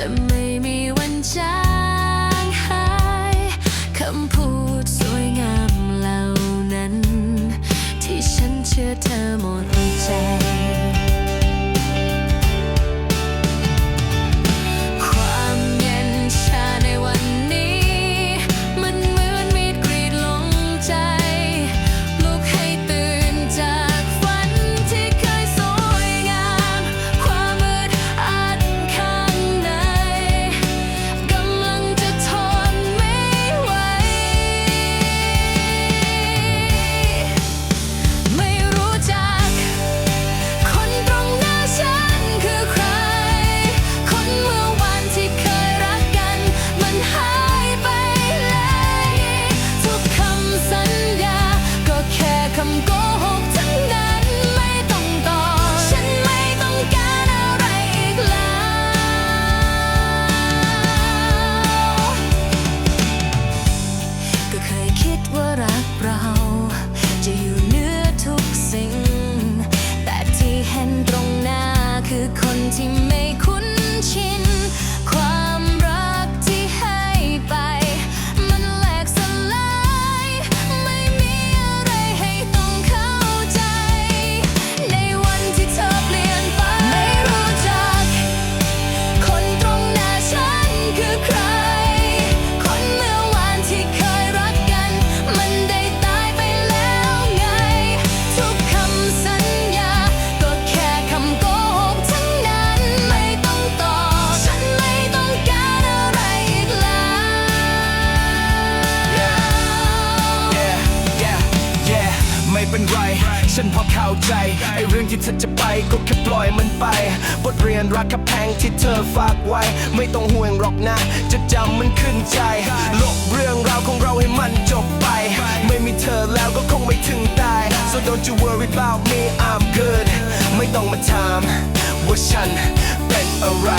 จะไม่มีวันจางหายคำพูดสวยงามเหล่านั้น ที่ฉันเชื่อเธอหมดใจ ฉันพอเข้าใจ ไอเรื่องที่เธอจะไปก็แค่ปล่อยมันไป บทเรียนรักกับแพงที่เธอฝากไว้ ไม่ต้องห่วงหรอกนะ จะจำมันขึ้นใจ ลบเรื่องราวของเราให้มันจบไป ไม่มีเธอแล้วก็คงไม่ถึงตาย so don't you worry about me I'm good ไม่ต้องมาถามว่าฉันเป็นอะไร